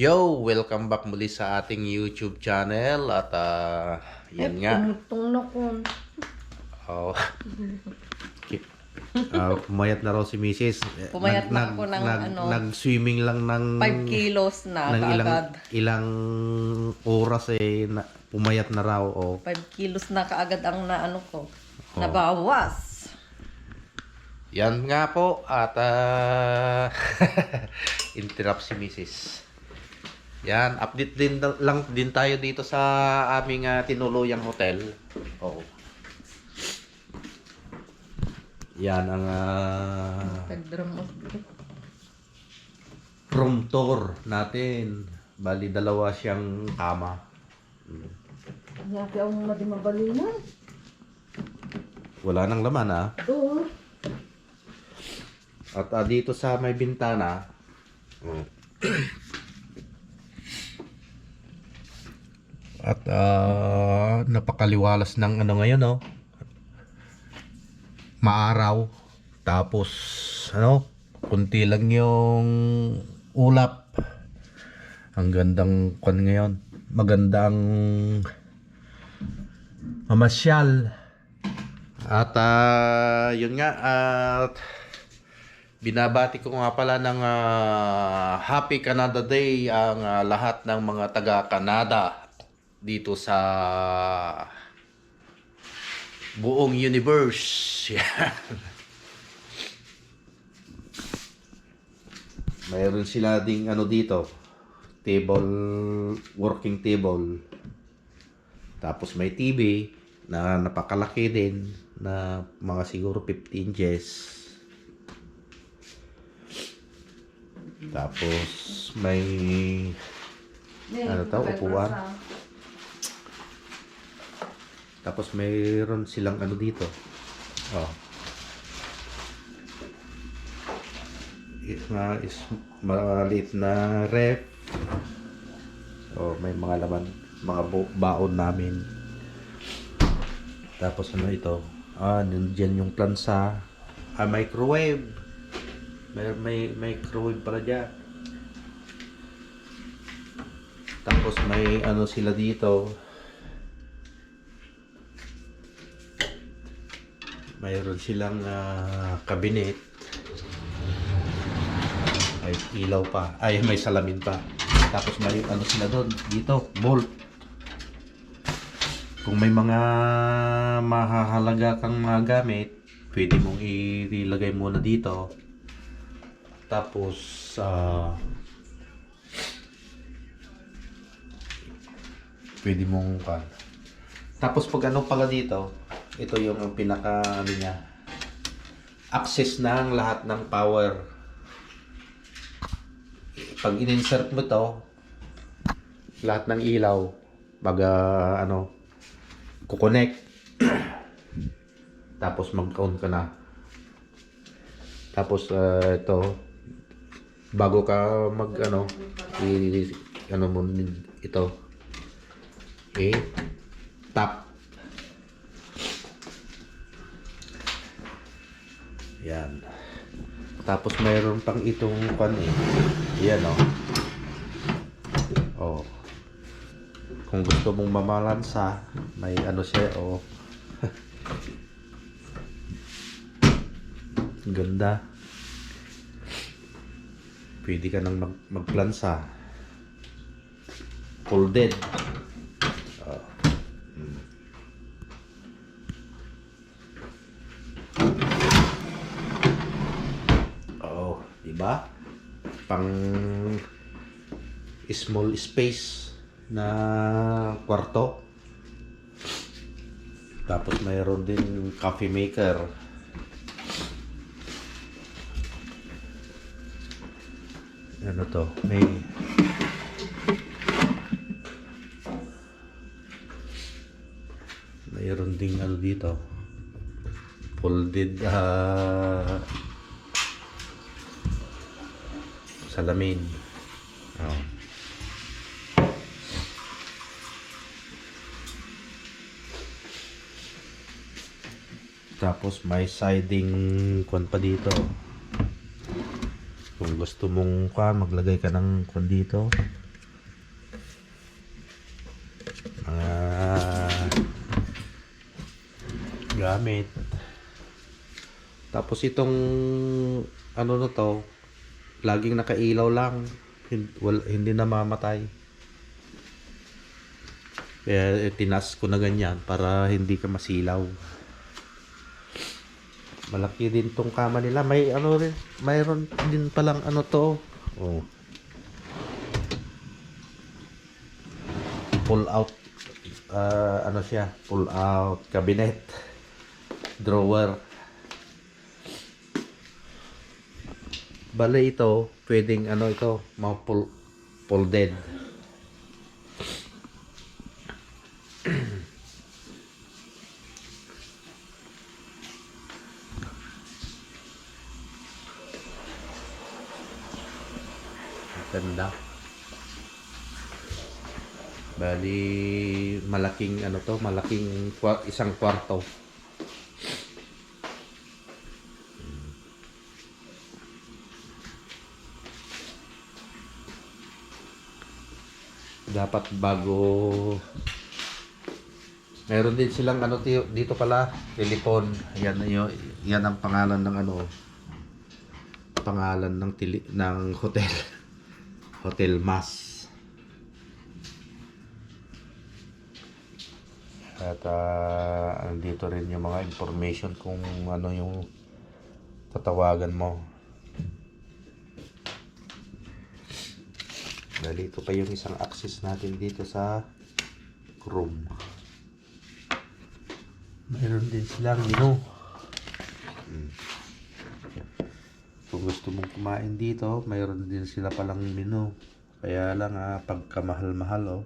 Yo, welcome back muli sa ating YouTube channel at ah, yan nga. Tumutong na ko. Oh. Ah, pumayat na raw si Mrs. Pumayat na ako ng nag, ano, Nag-swimming lang ng 5 kilos na ng ilang kaagad. ilang oras eh na, pumayat na raw oh. 5 kilos na kaagad ang naano ko. Oh. Nabawas. Yan nga po at ah, interrupt si Mrs. Yan, update din lang din tayo dito sa aming ah, tinuluyang hotel. Oo. Yan ang ah, of room tour natin. Bali dalawa siyang kama. Yaki ang madi mabalinan. Wala nang laman ah. Oo. At ah, dito sa may bintana, oh. At ah, napakaliwalas ng ano ngayon, no? Maaraw. Tapos, ano, kunti lang yung ulap. Ang gandang kwan ngayon. Magandang mamasyal. At ah, yun nga, at binabati ko nga pala ng ah, Happy Canada Day ang ah, lahat ng mga taga-Canada dito sa buong universe. Mayroon sila ding ano dito, table, working table. Tapos may TV na napakalaki din na mga siguro 15 inches. Tapos may Ano to, upuan? Tapos mayroon silang ano dito. Oh. Na is maliit na ref. Oh, may mga laman, mga baon namin. Tapos ano ito? Ah, nandiyan yung plansa. Ah, microwave. May, may microwave pala dyan. Tapos may ano sila dito. Mayroon silang ah, cabinet. May ilaw pa. Ay, may salamin pa. Tapos may ano sila doon. Dito, bolt. Kung may mga mahahalaga kang mga gamit, pwede mong ilagay muna dito. Tapos, ah pwede mong kan. Tapos pag ano pala dito, ito yung pinaka ano niya. Access ng lahat ng power. Pag in-insert mo to, lahat ng ilaw, pag ah, ano, kukonect. Tapos mag-on ka na. Tapos ah, ito, bago ka mag ano, i, ano mo ito, Okay. Tap. Yan. Tapos mayroon pang itong pan eh. Yan oh. Oh. Kung gusto mong mamalansa, may ano siya oh. Ganda. Pwede ka nang mag magplansa. Folded. Oh, di ba? Pang small space na kwarto. Tapos mayroon din coffee maker. Ano to? May mayroon ding ano dito. Folded ah salamin. Oh. Tapos may siding kwan pa dito. Kung gusto mong ka, maglagay ka ng kwan dito. Mga gamit. Tapos itong ano na to, laging nakailaw lang. Hindi namamatay. Kaya eh, tinas ko na ganyan para hindi ka masilaw. Malaki din tong kama nila. May ano rin, mayroon din palang ano to. Oh. Pull out ah, ano siya, pull out cabinet drawer. Bale ito, pwedeng ano ito, mga pull, folded. Ganda. Bali, malaking ano to, malaking isang kwarto. Dapat bago Meron din silang ano dito pala, telephone. Yan yan, yan ang pangalan ng ano pangalan ng tili, ng hotel. Hotel Mas. At ah, andito rin yung mga information kung ano yung tatawagan mo. Dali ito pa yung isang access natin dito sa Chrome. Mayroon din silang menu. Mm. Kung gusto mong kumain dito, mayroon din sila palang menu. Kaya lang ah, pagkamahal-mahal oh.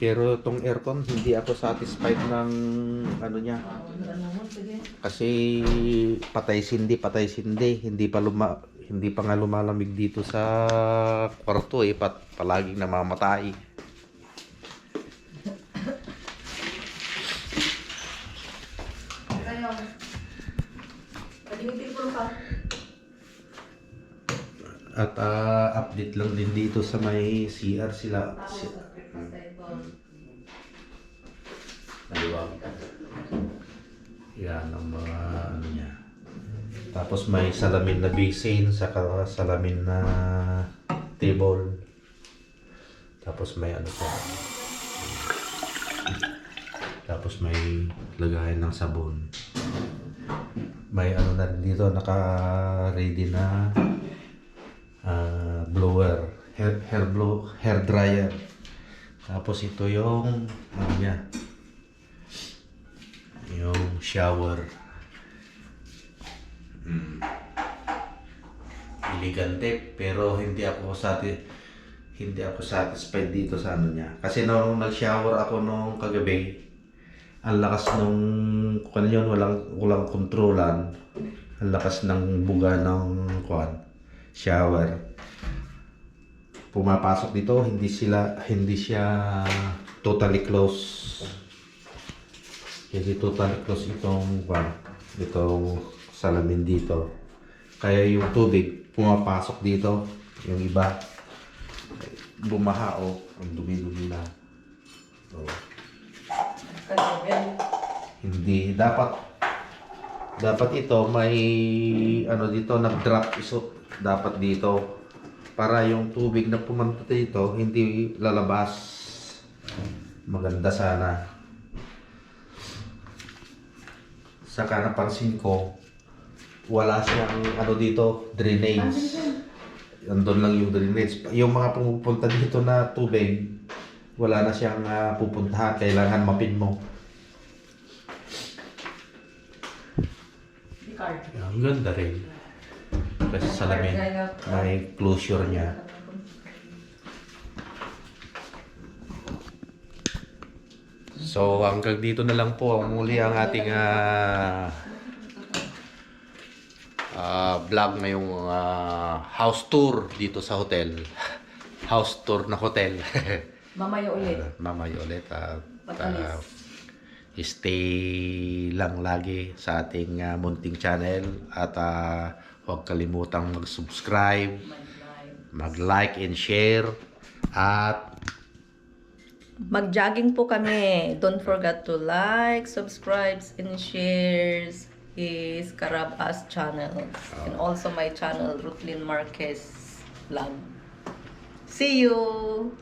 Pero itong aircon, hindi ako satisfied ng ano niya. Kasi patay sindi, patay sindi. Hindi pa luma, hindi pa nga lumalamig dito sa kwarto eh. Pat, palaging namamatay. At ah, update lang din dito sa may CR sila. Si- Ang mga ano niya. Tapos may salamin na basin, saka salamin na table. Tapos may ano pa. Tapos may lagayan ng sabon. May ano na dito, naka-ready na ah, blower, hair, hair blow, hair dryer. Tapos ito yung ano niya, shower. Mm. Elegante pero hindi ako sati hindi ako satisfied dito sa ano niya. Kasi nung nag-shower ako nung kagabi, ang lakas nung kung ano yun, walang walang kontrolan. Ang lakas ng buga ng kuan shower. Pumapasok dito, hindi sila hindi siya totally close. Hindi totally close itong kuan, itong salamin dito. Kaya yung tubig pumapasok dito, yung iba bumaha o ang dumi-dumi na. So, hindi dapat dapat ito may ano dito nag-drop iso dapat dito para yung tubig na pumunta dito hindi lalabas maganda sana saka napansin ko wala siyang ano dito drainage. Andun lang yung drainage. Yung mga pumupunta dito na tubig wala na siyang ah, pupuntahan. Kailangan mapin mo. Ang ganda rin. Kasi salamin, may closure niya. So hanggang dito na lang po ang muli ang ating ah, ah, vlog ngayong ah, house tour dito sa hotel. House tour na hotel. Mamaya ulit. Mamaya ulit. at ah, stay lang lagi sa ating ah, munting channel at ah, huwag kalimutang mag-subscribe, mag-like and share at Mag-jogging po kami. Don't forget to like, subscribe, and shares his Carabas channel. And also my channel, Rutlin Marquez Vlog. See you!